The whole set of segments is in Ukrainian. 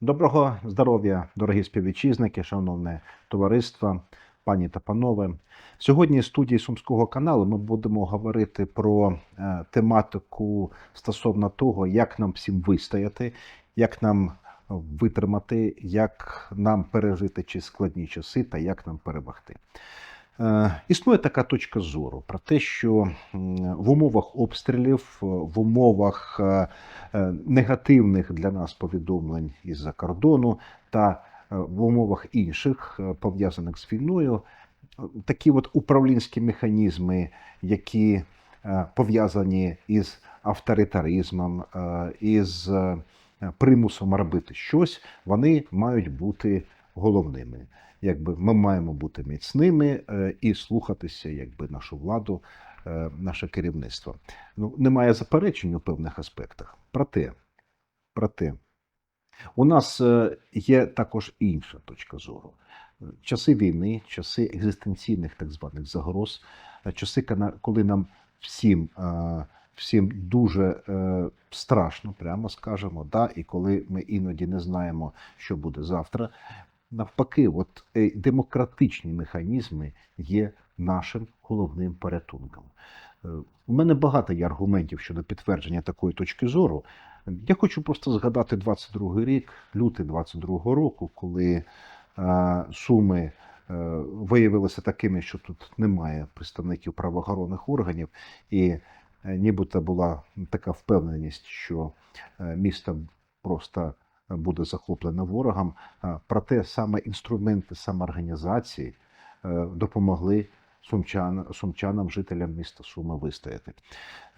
Доброго здоров'я, дорогі співвітчизники, шановне товариство, пані та панове. Сьогодні з студії Сумського каналу ми будемо говорити про е, тематику стосовно того, як нам всім вистояти, як нам витримати, як нам пережити чи складні часи та як нам перемогти. Е, Існує така точка зору про те, що в умовах обстрілів, е, в умовах е, негативних для нас повідомлень із-за кордону та в умовах інших, пов'язаних з війною, такі от управлінські механізми, які пов'язані із авторитаризмом, із примусом робити щось, вони мають бути головними. Якби ми маємо бути міцними е, і слухатися, якби нашу владу, е, наше керівництво. Ну, немає заперечень у певних аспектах. Проте, проте, у нас е, є також інша точка зору. Часи війни, часи екзистенційних так званих загроз, часи, коли нам всім, всім дуже страшно, прямо скажемо, да, і коли ми іноді не знаємо, що буде завтра. Навпаки, от е, демократичні механізми є нашим головним порятунком. Е, У мене багато є аргументів щодо підтвердження такої точки зору. Я хочу просто згадати 22 рік, лютий 22 року, коли е, суми виявилися такими, що тут немає представників правоохоронних органів, і нібито була така впевненість, що місто просто буде захоплено ворогом. Проте саме інструменти самоорганізації е, допомогли сумчан, сумчанам, жителям міста Суми вистояти.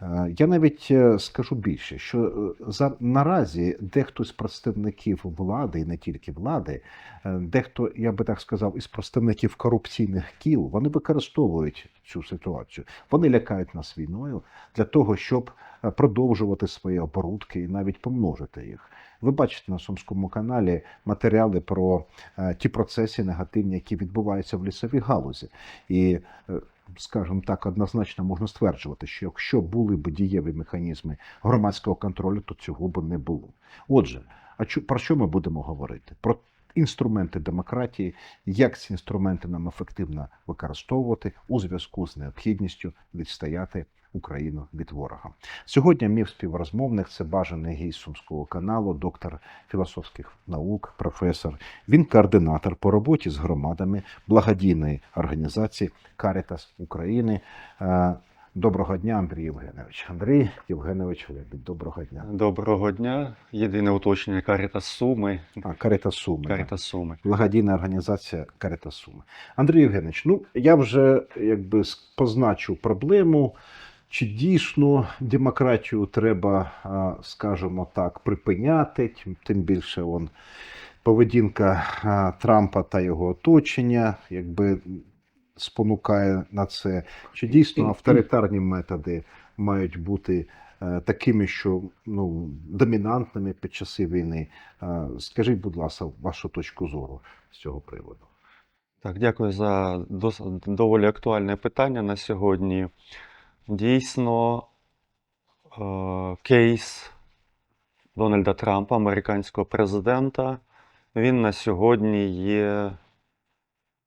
Е, Я навіть е, скажу більше, що за наразі дехто з представників влади, і не тільки влади, дехто, я би так сказав, із представників корупційних кіл, вони використовують цю ситуацію. Вони лякають нас війною для того, щоб продовжувати свої оборудки і навіть помножити їх. Ви бачите на Сумському каналі матеріали про е, ті процеси негативні, які відбуваються в лісовій галузі. І, е, скажімо так, однозначно можна стверджувати, що якщо були б дієві механізми громадського контролю, то цього б не було. Отже, а про що ми будемо говорити? Про інструменти демократії, як ці інструменти нам ефективно використовувати у зв'язку з необхідністю відстояти Україну від ворога. Сьогодні мій співрозмовник це бажаний гість Сумського каналу, доктор філософських наук, професор. Він координатор по роботі з громадами благодійної організації Карітас України. Доброго дня, Андрій Євгенович. Андрій Євгенович Лебідь, доброго дня. Доброго дня. Єдине уточнення Каріта Суми. А, Карітас Суми. так. Суми. Благодійна організація Карітас Суми. Андрій Євгенович, ну я вже якби позначив проблему. Чи дійсно демократію треба, скажімо так, припиняти, тим, тим більше он, поведінка Трампа та його оточення, якби спонукає на це. Чи дійсно авторитарні методи мають бути е, такими, що ну, домінантними під часи війни? Е, Скажіть, будь ласка, вашу точку зору з цього приводу. Так, дякую за доволі актуальне питання на сьогодні. Дійсно, е, кейс Дональда Трампа, американського президента, він на сьогодні є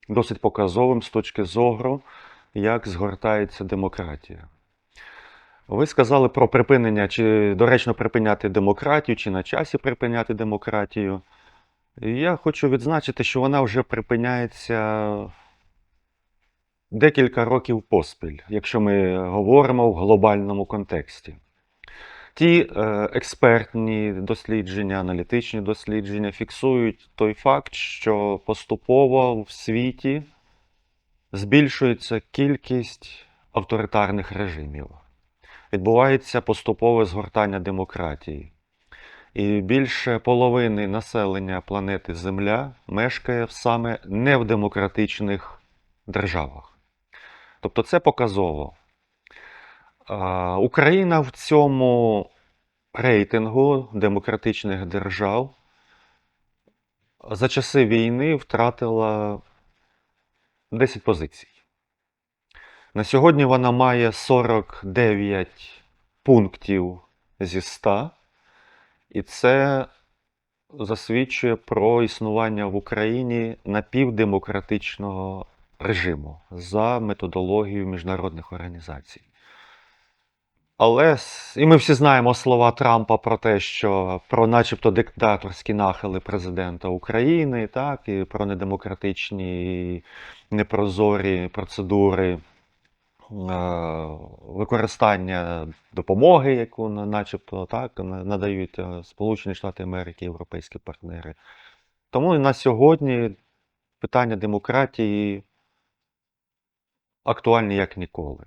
досить показовим з точки зору, як згортається демократія. Ви сказали про припинення, чи доречно припиняти демократію, чи на часі припиняти демократію. Я хочу відзначити, що вона вже припиняється декілька років поспіль, якщо ми говоримо в глобальному контексті. Ті е, експертні дослідження, аналітичні дослідження фіксують той факт, що поступово в світі збільшується кількість авторитарних режимів. Відбувається поступове згортання демократії. І більше половини населення планети Земля мешкає саме не в демократичних державах. Тобто це показово. Україна в цьому рейтингу демократичних держав за часи війни втратила 10 позицій. На сьогодні вона має 49 пунктів зі 100. І це засвідчує про існування в Україні напівдемократичного режиму за методологією міжнародних організацій. Але і ми всі знаємо слова Трампа про те, що про начебто диктаторські нахили президента України, так, і про недемократичні і непрозорі процедури е, використання допомоги, яку начебто так, надають е, Сполучені Штати Америки, європейські партнери. Тому на сьогодні питання демократії актуальні як ніколи.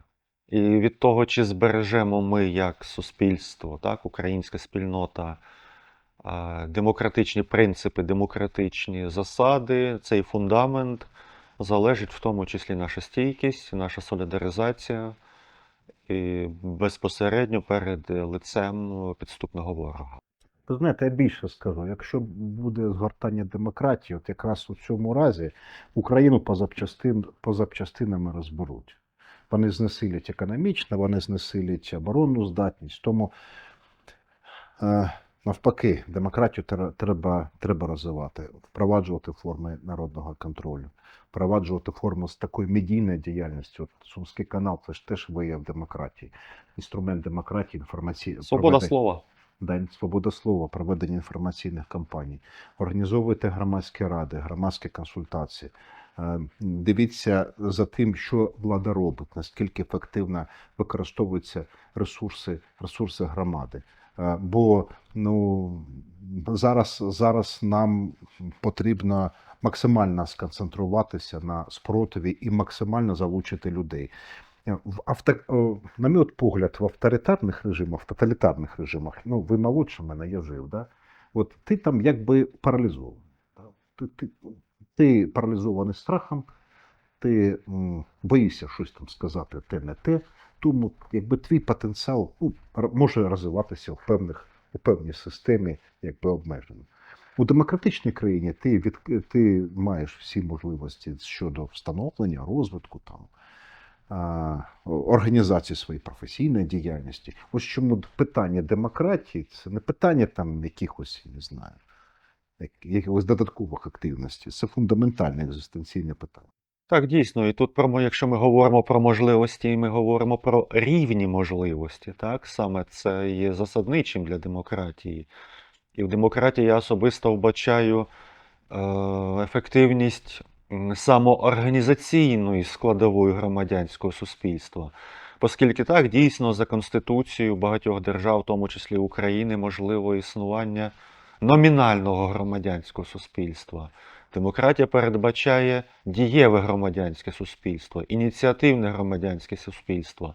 І від того, чи збережемо ми як суспільство, так, українська спільнота, демократичні принципи, демократичні засади, цей фундамент залежить в тому числі наша стійкість, наша солідаризація і безпосередньо перед лицем підступного ворога. Знаєте, я більше скажу. Якщо буде згортання демократії, от якраз у цьому разі Україну по, запчастин, по запчастинами розберуть. Вони знесилять економічно, вони знесилять оборонну здатність. Тому е, навпаки, демократію треба, треба розвивати, впроваджувати форми народного контролю, впроваджувати форму з такої медійної діяльності. От Сумський канал це ж теж вияв демократії, інструмент демократії, інформації. Свобода слова. День свобода слова, проведення інформаційних кампаній, організовуйте громадські ради, громадські консультації. Дивіться за тим, що влада робить, наскільки ефективно використовуються ресурси, ресурси громади. Бо ну, зараз, зараз нам потрібно максимально сконцентруватися на спротиві і максимально залучити людей. Е, В авто, на мій погляд, в авторитарних режимах, в тоталітарних режимах, ну ви молодше мене, я жив, да? От ти там якби паралізований. Ти, ти, ти паралізований страхом, ти боїшся щось там сказати, те не те. Тому якби твій потенціал ну, може розвиватися в певних у певній системі, якби обмежено. У демократичній країні ти від ти маєш всі можливості щодо встановлення, розвитку там організації своєї професійної діяльності. Ось чому питання демократії це не питання там якихось, не знаю, якихось додаткових активностей. Це фундаментальне екзистенційне питання. Так, дійсно, і тут про якщо ми говоримо про можливості, ми говоримо про рівні можливості, так саме це є засадничим для демократії. І в демократії я особисто вбачаю е, ефективність самоорганізаційної складової громадянського суспільства. Оскільки так, дійсно, за Конституцією багатьох держав, в тому числі України, можливо існування номінального громадянського суспільства. Демократія передбачає дієве громадянське суспільство, ініціативне громадянське суспільство,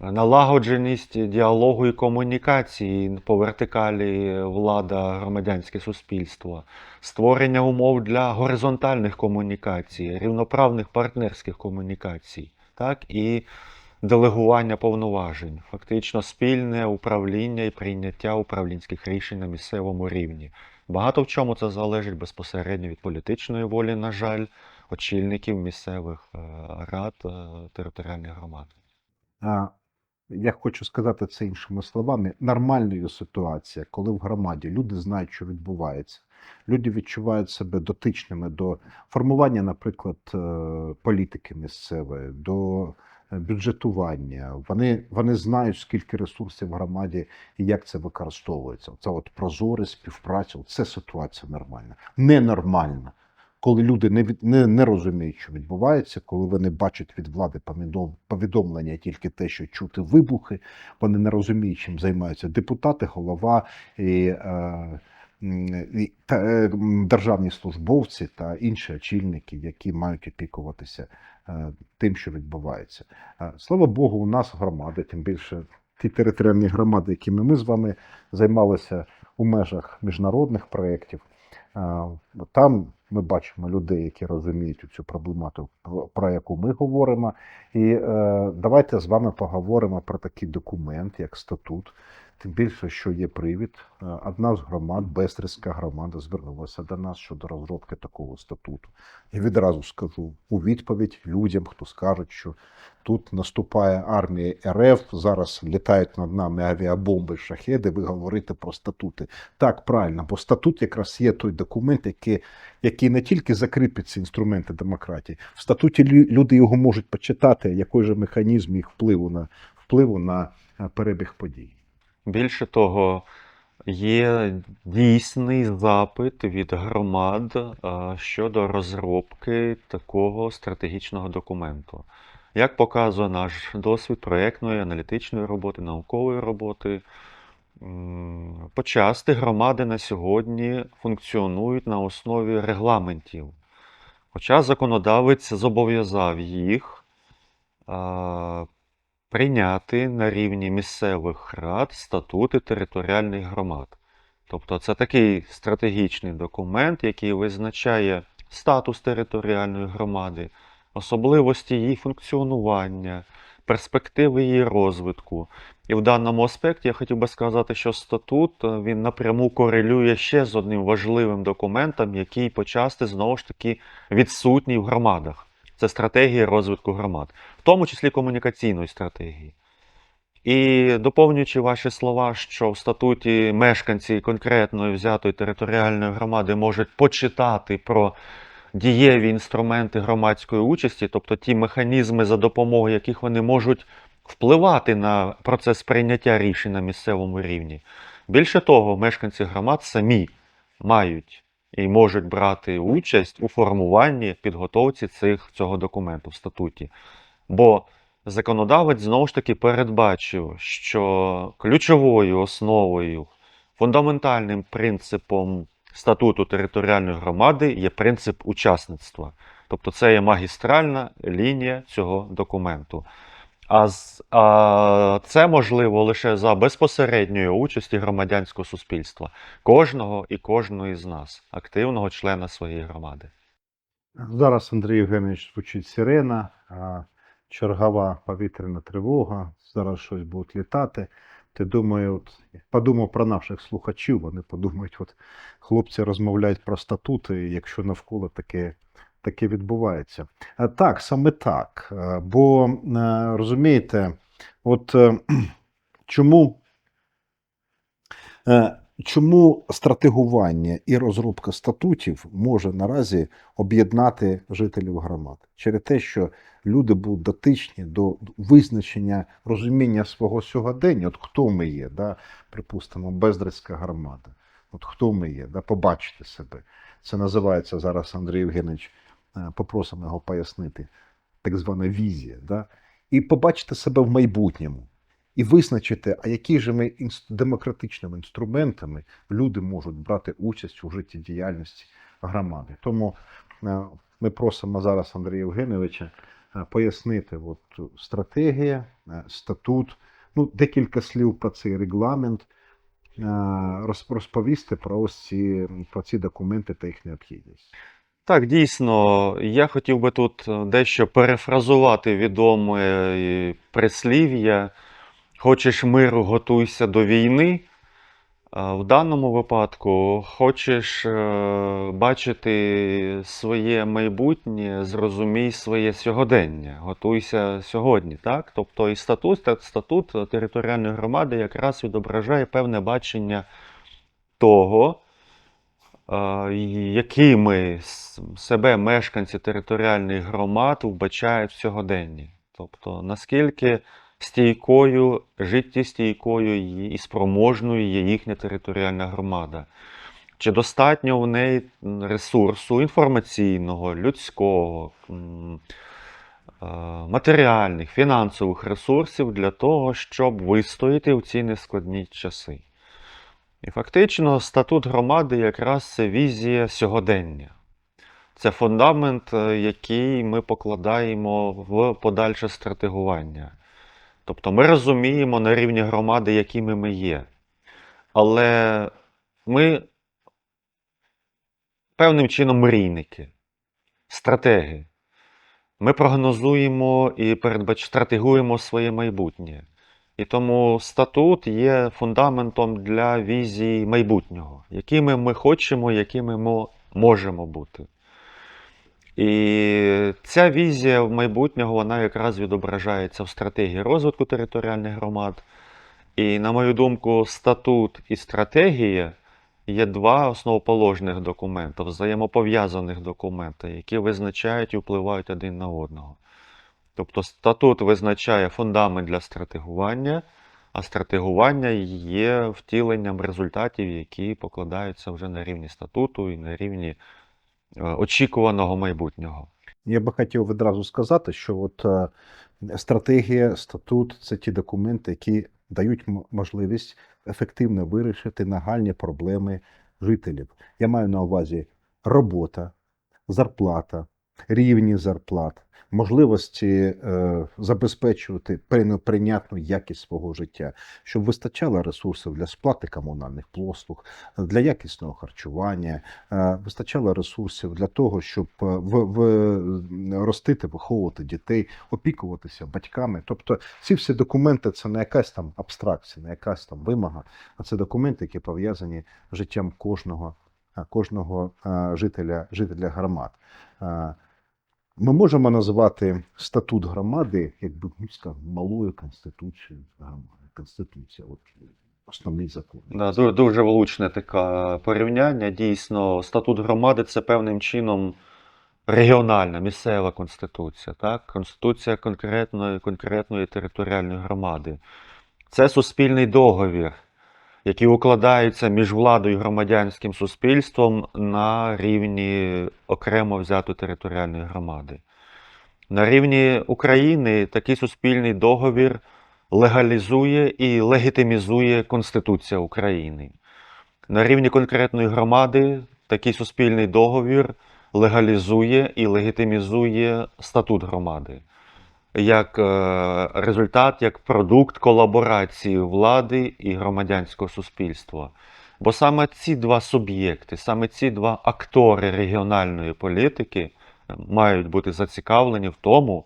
налагодженість діалогу і комунікації по вертикалі влада, громадянське суспільство, створення умов для горизонтальних комунікацій, рівноправних партнерських комунікацій, так? І делегування повноважень, фактично спільне управління і прийняття управлінських рішень на місцевому рівні. Багато в чому це залежить безпосередньо від політичної волі, на жаль, очільників місцевих е, рад е, територіальних громад. Я хочу сказати це іншими словами. Нормальною ситуація, коли в громаді люди знають, що відбувається. Люди відчувають себе дотичними до формування, наприклад, е, політики місцевої, до бюджетування. Вони, вони знають, скільки ресурсів в громаді і як це використовується. Це от прозорість, співпраця, це ситуація нормальна. Ненормальна. Коли люди не, від, не, не розуміють, що відбувається, коли вони бачать від влади повідом- повідомлення тільки те, що чути вибухи, вони не розуміють, чим займаються депутати, голова і, е, державні службовці та інші очільники, які мають опікуватися е, тим, що відбувається. Е, Слава Богу, у нас громади, тим більше ті територіальні громади, якими ми з вами займалися у межах міжнародних проєктів. Е, Там ми бачимо людей, які розуміють цю проблематику, про- яку ми говоримо. І е, давайте з вами поговоримо про такий документ, як статут Тим більше, що є привід. Е, Одна з громад, Бестрицька громада, звернулася до нас щодо розробки такого статуту. І відразу скажу у відповідь людям, хто скаже, що тут наступає армія РФ, зараз літають над нами авіабомби, шахеди. Ви говорите про статути. Так, правильно, бо статут якраз є той документ, який, який не тільки закріпить ці інструменти демократії. В статуті люди його можуть почитати, який же механізм їх впливу на впливу на е, перебіг подій. Більше того, є дійсний запит від громад е, щодо розробки такого стратегічного документу. Як показує наш досвід проєктної, аналітичної роботи, наукової роботи, почасти громади на сьогодні функціонують на основі регламентів. Хоча законодавець зобов'язав їх а, прийняти на рівні місцевих рад статути територіальних громад. Тобто це такий стратегічний документ, який визначає статус територіальної громади, особливості її функціонування, перспективи її розвитку. І в даному аспекті я хотів би сказати, що статут е, він напряму корелює ще з одним важливим документом, який почасти знову ж таки відсутній в громадах. Це стратегія розвитку громад, в тому числі комунікаційної стратегії. І доповнюючи ваші слова, що в статуті мешканці конкретної взятої територіальної громади можуть почитати про дієві інструменти громадської участі, тобто ті механізми, за допомогою яких вони можуть впливати на процес прийняття рішень на місцевому рівні. Більше того, мешканці громад самі мають і можуть брати участь у формуванні підготовці цих, цього документу в статуті. Бо законодавець знову ж таки передбачив, що ключовою основою, фундаментальним принципом статуту територіальної громади є принцип учасництва. Тобто це є магістральна лінія цього документу. А, а це можливо лише за безпосередньої участі громадянського суспільства, кожного і кожної з нас, активного члена своєї громади. Зараз Андрій Євгенович звучить сирена, чергова повітряна тривога. Зараз щось будуть літати. Ти думаю, от подумав про наших слухачів. Вони подумають, от хлопці розмовляють про статути, якщо навколо таке, таке відбувається. Так, саме так. Е, Бо е, розумієте, от е, чому Е, Чому стратегування і розробка статутів може наразі об'єднати жителів громад? Через те, що люди будуть дотичні до визначення розуміння свого сьогодення, от хто ми є, да? припустимо, Бездрицька громада. От хто ми є, да? побачити себе. Це називається зараз Андрій Євгенович, е, попросимо його пояснити, так звана візія. Да? І побачити себе в майбутньому і визначити, а які ж ми демократичними інструментами люди можуть брати участь у життєдіяльності громади. Тому е, ми просимо зараз Андрія Євгеновича е, пояснити от, стратегія, е, статут, ну, декілька слів про цей регламент, е, розповісти про ось ці, про ці документи та їх необхідність. Так, дійсно, я хотів би тут е, дещо перефразувати відоме е, прислів'я Хочеш миру, готуйся до війни. В даному випадку хочеш е, бачити своє майбутнє, зрозумій своє сьогодення, готуйся сьогодні. Так? Тобто і статут, статут територіальної громади якраз відображає певне бачення того, е, якими себе мешканці територіальних громад вбачають в сьогоденні. Тобто, наскільки стійкою, життєстійкою і- спроможною є їхня територіальна громада. Чи достатньо в неї ресурсу інформаційного, людського, матеріальних, фінансових ресурсів для того, щоб вистояти в ці нескладні часи? І фактично статут громади якраз це візія сьогодення. Це фундамент, е, який ми покладаємо в подальше стратегування. Тобто ми розуміємо на рівні громади, якими ми є. Але ми певним чином мрійники, стратеги. Ми прогнозуємо і передбач... стратегуємо своє майбутнє. І тому статут є фундаментом для візії майбутнього, якими ми хочемо, якими ми можемо бути. І ця візія майбутнього вона якраз відображається в стратегії розвитку територіальних громад. І, на мою думку, статут і стратегія є два основоположних документи, взаємопов'язаних документи, які визначають і впливають один на одного. Тобто статут визначає фундамент для стратегування, а стратегування є втіленням результатів, які покладаються вже на рівні статуту і на рівні е, очікуваного майбутнього. Я би хотів відразу сказати, що от е, стратегія, статут це ті документи, які дають можливість ефективно вирішити нагальні проблеми жителів. Я маю на увазі робота, зарплата, рівні зарплат, можливості е, забезпечувати прийнятну якість свого життя, щоб вистачало ресурсів для сплати комунальних послуг, для якісного харчування, е, вистачало ресурсів для того, щоб е, в, в, ростити, виховувати дітей, опікуватися батьками. Тобто ці всі документи це не якась там абстракція, не якась там вимога, а це документи, які пов'язані з життям кожного, кожного жителя, жителя громад. Ми можемо назвати статут громади якби скажімо, малою конституцією громади. Конституція, от основний закон. Да, ду- дуже влучне таке порівняння. Дійсно, статут громади це певним чином регіональна, місцева конституція, так? Конституція конкретної, конкретної територіальної громади. Це суспільний договір, який укладається між владою і громадянським суспільством на рівні окремо взятої територіальної громади. На рівні України такий суспільний договір легалізує і легітимізує Конституція України. На рівні конкретної громади такий суспільний договір легалізує і легітимізує статут громади як е, результат, як продукт колаборації влади і громадянського суспільства. Бо саме ці два суб'єкти, саме ці два актори регіональної політики е, мають бути зацікавлені в тому,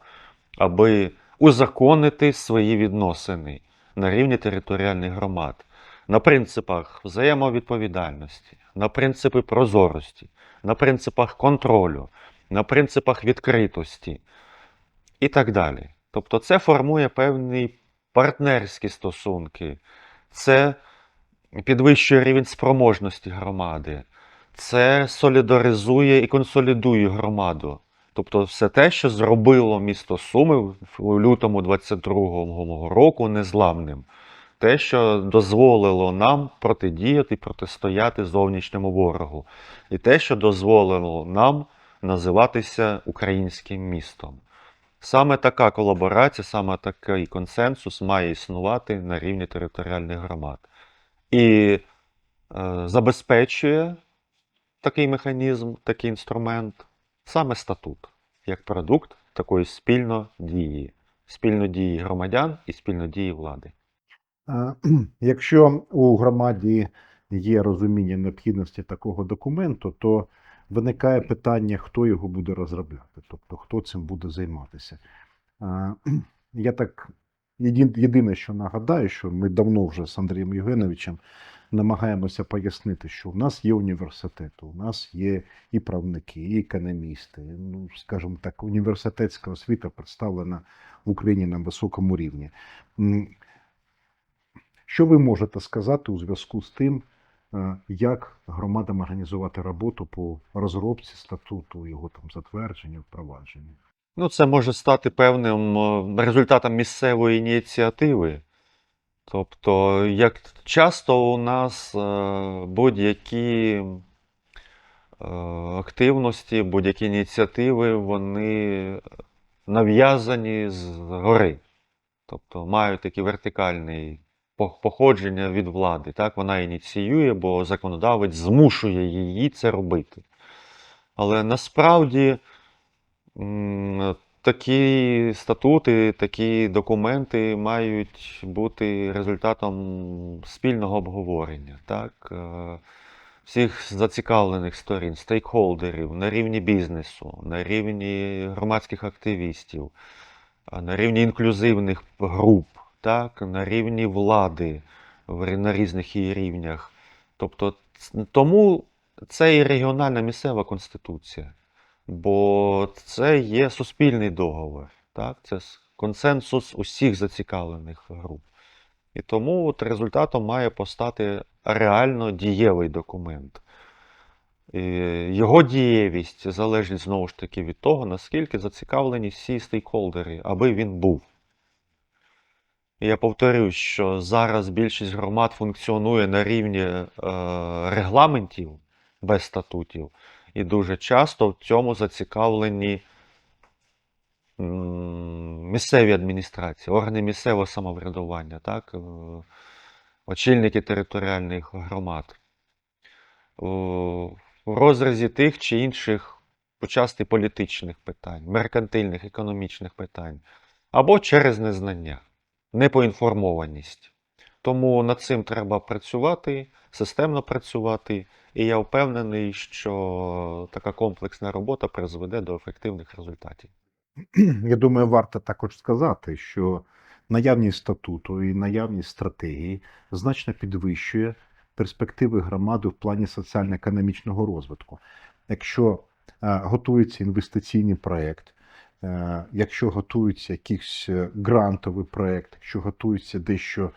аби узаконити свої відносини на рівні територіальних громад, на принципах взаємовідповідальності, на принципи прозорості, на принципах контролю, на принципах відкритості і так далі. Тобто це формує певні партнерські стосунки, це підвищує рівень спроможності громади, це солідаризує і консолідує громаду. Тобто все те, що зробило місто Суми в- лютому 22-го року незламним. Те, що дозволило нам протидіяти протистояти зовнішньому ворогу. І те, що дозволило нам називатися українським містом. Саме така колаборація, саме такий консенсус має існувати на рівні територіальних громад. І е, забезпечує такий механізм, такий інструмент, саме статут, як продукт такої спільнодії, спільнодії громадян і спільнодії влади. Якщо у громаді є розуміння необхідності такого документу, то виникає питання, хто його буде розробляти, тобто хто цим буде займатися. Я так єдине, що нагадаю, що ми давно вже з Андрієм Євгеновичем намагаємося пояснити, що в нас є університети, у нас є і правники, і економісти. Ну, скажімо так, університетська освіта представлена в Україні на високому рівні. Що ви можете сказати у зв'язку з тим, як громадам організувати роботу по розробці статуту, його там затвердженню, впровадженню? Ну, це може стати певним е, результатом місцевої ініціативи. Тобто, як часто у нас е, будь-які е, активності, будь-які ініціативи, вони нав'язані згори. Тобто мають такі вертикальні по- походження від влади. Так? Вона ініціює, бо законодавець змушує її це робити. Але насправді такі статути, такі документи мають бути результатом спільного обговорення. Так? Е, Всіх зацікавлених сторін, стейкхолдерів на рівні бізнесу, на рівні громадських активістів, на рівні інклюзивних груп, так, на рівні влади, на різних її рівнях. Тобто, тому це і регіональна місцева конституція, бо це є суспільний договор, так? це консенсус усіх зацікавлених груп. І тому от результатом має постати реально дієвий документ. Його дієвість залежить знову ж таки від того, наскільки зацікавлені всі стейкхолдери, аби він був. Я повторюсь, що зараз більшість громад функціонує на рівні е, регламентів без статутів, і дуже часто в цьому зацікавлені місцеві адміністрації, органи місцевого самоврядування, так? е, очільники територіальних громад. У розрізі тих чи інших почасти політичних питань, меркантильних, економічних питань, або через незнання, непоінформованість. Тому над цим треба працювати, системно працювати, і я впевнений, що така комплексна робота призведе до ефективних результатів. Я думаю, варто також сказати, що наявність статуту і наявність стратегії значно підвищує перспективи громади в плані соціально-економічного розвитку. Якщо е, готується інвестиційний проєкт, якщо готується якийсь е, грантовий проєкт, якщо готується дещо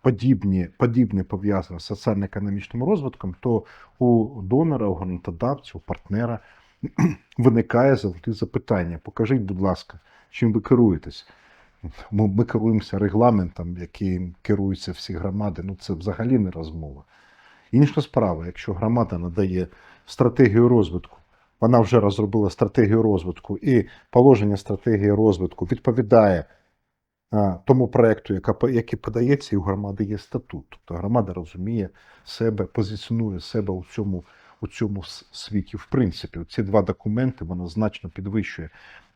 подібні, подібне пов'язане з соціально-економічним розвитком, то у донора, у грантодавця, у партнера виникає завжди запитання: покажіть, будь ласка, чим ви керуєтесь? Ми, ми керуємося регламентом, яким керуються всі громади. Ну це взагалі не розмова. Інша справа, якщо громада надає стратегію розвитку, вона вже розробила стратегію розвитку, і положення стратегії розвитку відповідає а, тому по- який подається, і у громади є статут. Тобто громада розуміє себе, позиціонує себе у цьому, у цьому світі. В принципі, ці два документи воно значно підвищує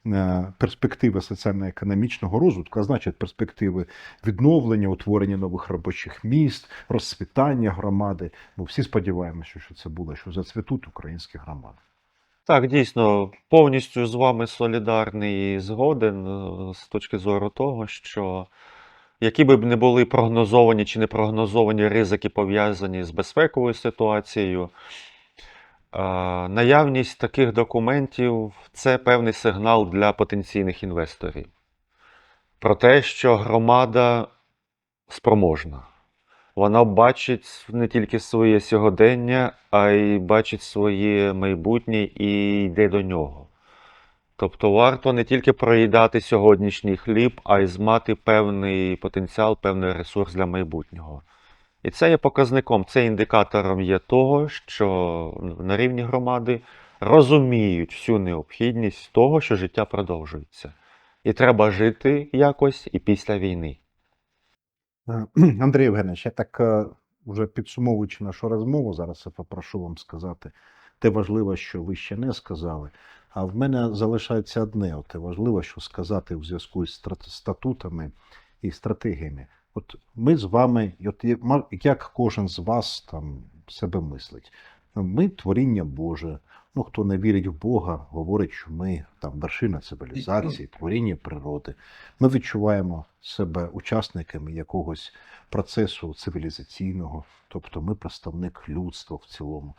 е, перспективи соціально-економічного розвитку, а значить перспективи відновлення, утворення нових робочих місць, розцвітання громади. Ми всі сподіваємося, що це буде, що зацвітуть українські громади. Так, дійсно, повністю з вами солідарний і згоден е, з точки зору того, що які б не були прогнозовані чи не прогнозовані ризики, пов'язані з безпековою ситуацією, наявність таких документів це певний сигнал для потенційних інвесторів про те, що громада спроможна. Вона бачить не тільки своє сьогодення, а й бачить своє майбутнє і йде до нього. Тобто варто не тільки проїдати сьогоднішній хліб, а й мати певний потенціал, певний ресурс для майбутнього. І це є показником, це індикатором є того, що на рівні громади розуміють всю необхідність того, що життя продовжується. І треба жити якось і після війни. Е, Андрій Євгенович, я так е, вже підсумовуючи нашу розмову, зараз я попрошу вам сказати те важливе, що ви ще не сказали. А в мене залишається одне: те важливе, що сказати в зв'язку з статутами і стратегіями. От ми з вами, от як кожен з вас там себе мислить. Ми творіння Боже. Ну, хто не вірить в Бога, говорить, що ми там вершина цивілізації, творіння природи. Ми відчуваємо себе учасниками якогось процесу цивілізаційного, тобто ми представник людства в цілому.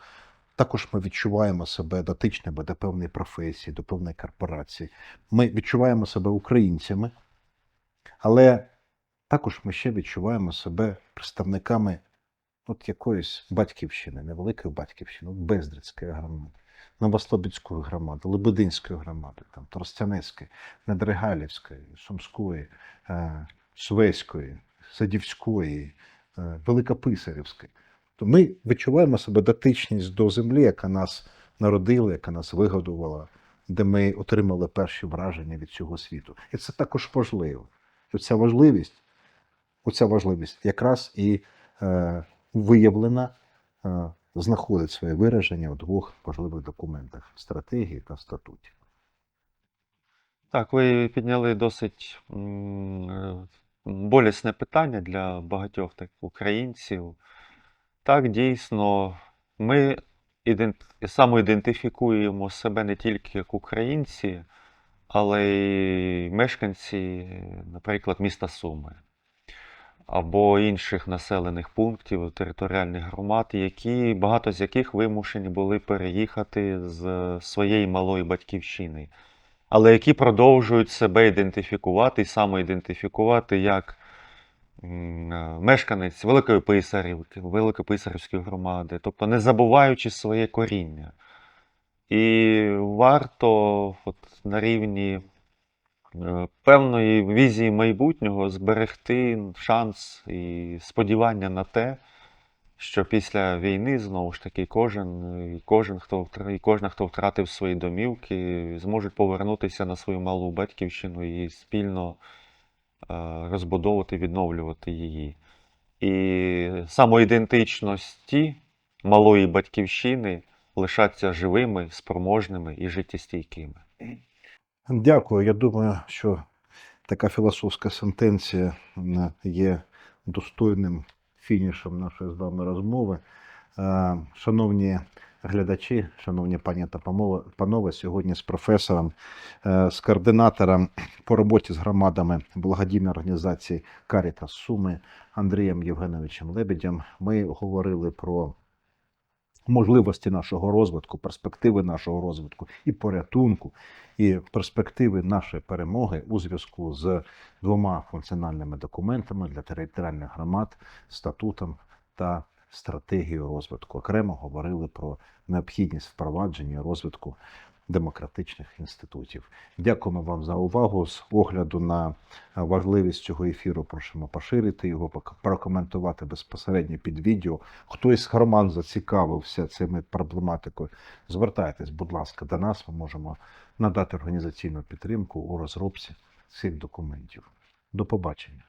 Також ми відчуваємо себе дотичними до певної професії, до певної корпорації. Ми відчуваємо себе українцями, але також ми ще відчуваємо себе представниками от якоїсь батьківщини, невеликої батьківщини, Бездрицької громади, Новослобідської громади, Лебединської громади, там, Тростянецької, Недригалівської, Сумської, е, Швеської, Садівської, е, Великописарівської. То ми відчуваємо себе дотичність до землі, яка нас народила, яка нас вигодувала, де ми отримали перші враження від цього світу. І це також важливо. І ця важливість, оця важливість якраз і е, виявлена, е, знаходить своє вираження у двох важливих документах стратегії та статуті. Так, ви підняли досить е, болісне питання для багатьох так, українців. Так, дійсно, ми ідент- самоідентифікуємо себе не тільки як українці, але й мешканці, наприклад, міста Суми. Або інших населених пунктів, територіальних громад, які, багато з яких вимушені були переїхати з своєї малої батьківщини, але які продовжують себе ідентифікувати і самоідентифікувати як е, мешканець Великої Писарівки, Великописарівської громади, тобто не забуваючи своє коріння. І варто от, на рівні певної візії майбутнього зберегти шанс і сподівання на те, що після війни знову ж таки кожен, е, і кожен, хто і кожна, хто втратив свої домівки, зможуть повернутися на свою малу батьківщину і спільно е, розбудовувати, відновлювати її. І самоідентичності малої батьківщини лишаться живими, спроможними і життєстійкими. Дякую. Я думаю, що така філософська сентенція є достойним фінішем нашої з вами розмови. Е, Шановні глядачі, шановні пані та панове- сьогодні з професором, е, з координатором по роботі з громадами благодійної організації Карітас Суми Андрієм Євгеновичем Лебедем ми говорили про можливості нашого розвитку, перспективи нашого розвитку і порятунку, і перспективи нашої перемоги у зв'язку з двома функціональними документами для територіальних громад, статутом та стратегією розвитку. Окремо говорили про необхідність впровадження розвитку демократичних інститутів. Дякуємо вам за увагу. З огляду на е, важливість цього ефіру просимо поширити його, прокоментувати безпосередньо під відео. Хтось з громад зацікавився цими проблематикою. Звертайтесь, будь ласка, до нас. Ми можемо надати організаційну підтримку у розробці цих документів. До побачення.